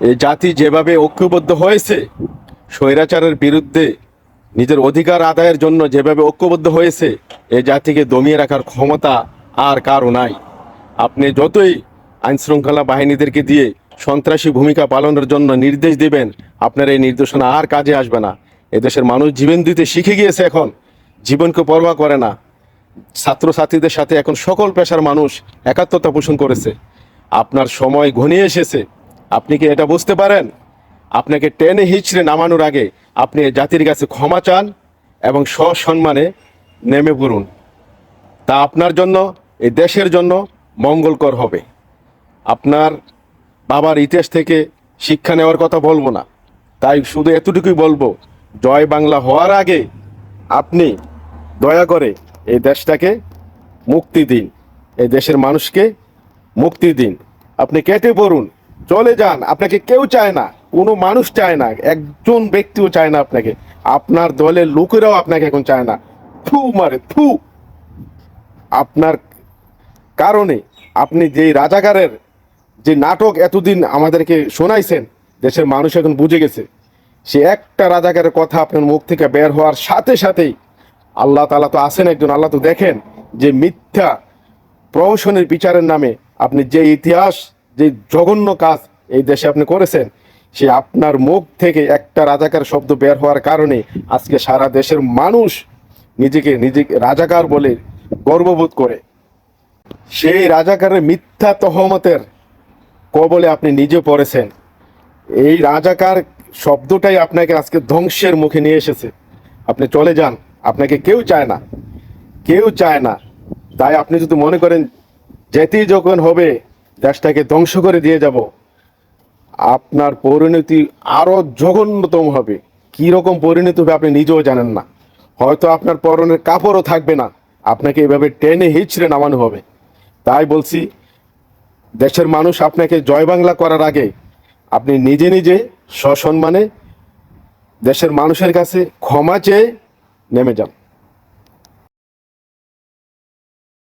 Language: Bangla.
এই জাতি যেভাবে ঐক্যবদ্ধ হয়েছে, স্বৈরাচারের বিরুদ্ধে নিজের অধিকার আদায়ের জন্য যেভাবে ঐক্যবদ্ধ হয়েছে এ জাতিকে দমিয়ে রাখার ক্ষমতা আর কারও নাই। আপনি যতই আইনশৃঙ্খলা বাহিনীদেরকে দিয়ে সন্ত্রাসী ভূমিকা পালনের জন্য নির্দেশ দিবেন, আপনার এই নির্দেশনা আর কাজে আসবে না। এদেশের মানুষ জীবন দিতে শিখে গিয়েছে এখন, জীবনকে পরোয়া করে না। ছাত্রছাত্রীদের সাথে এখন সকল পেশার মানুষ একাত্মতা পোষণ করেছে। আপনার সময় ঘনিয়ে এসেছে। আপনি কি এটা বুঝতে পারেন? আপনাকে টেনে হিচড়ে নামানোর আগে আপনি জাতির কাছে ক্ষমা চান এবং সসম্মানে নেমে পড়ুন। তা আপনার জন্য, এই দেশের জন্য মঙ্গলকর হবে। আপনার বাবার ইতিহাস থেকে শিক্ষা নেওয়ার কথা বলব না। তাই শুধু এতটুকুই বলব, জয় বাংলা হওয়ার আগে আপনি দয়া করে এই দেশটাকে মুক্তি দিন। এই দেশের মানুষকে মুক্তি দিন। আপনি কেটে পড়ুন। চলে যান, আপনাকে কেউ চায় না, কোনো মানুষ চায় না, একজন ব্যক্তিও চায় না আপনাকে। আপনার দলের লোকেরাও আপনাকে এখন চায় না। থু মারে, থু। আপনার কারণে আপনি যেই রাজাকারের যে নাটক এতদিন আমাদেরকে শোনাইছেন, দেশের মানুষ এখন বুঝে গেছে। সে একটা রাজাকারের কথা আপনার মুখ থেকে বের হওয়ার সাথে সাথেই আল্লাহ তালা তো আছেন একজন, আল্লাহ তো দেখেন যে মিথ্যা প্রহসনের বিচারের নামে আপনি যে ইতিহাস যে জঘন্য কাজ এই দেশে আপনি করেছেন, সে আপনার মুখ থেকে একটা রাজাকার শব্দ বের হওয়ার কারণে আজকে সারা দেশের মানুষ নিজেকে নিজেকে রাজাকার বলে গর্ববোধ করে। সেই রাজাকারের মিথ্যা তহমতের কবলে আপনি নিজে পড়েছেন। এই রাজাকার শব্দটাই আপনাকে আজকে ধ্বংসের মুখে নিয়ে এসেছে। আপনি চলে যান, আপনাকে কেউ চায় না, কেউ চায় না। তাই আপনি যদি মনে করেন যেতেই যখন হবে দেশটাকে ধ্বংস করে দিয়ে যাব। আপনার পরিণতি আরও জঘন্যতম হবে। কি রকম পরিণতি হবে আপনি নিজেও জানেন না। হয়তো আপনার পরনের কাপড়ও থাকবে না। আপনাকে এভাবে টেনে হিচড়ে নামানো হবে। তাই বলছি, দেশের মানুষ আপনাকে জয় বাংলা করার আগে আপনি নিজে নিজে সসম্মানে দেশের মানুষের কাছে ক্ষমা চেয়ে নেমে যান।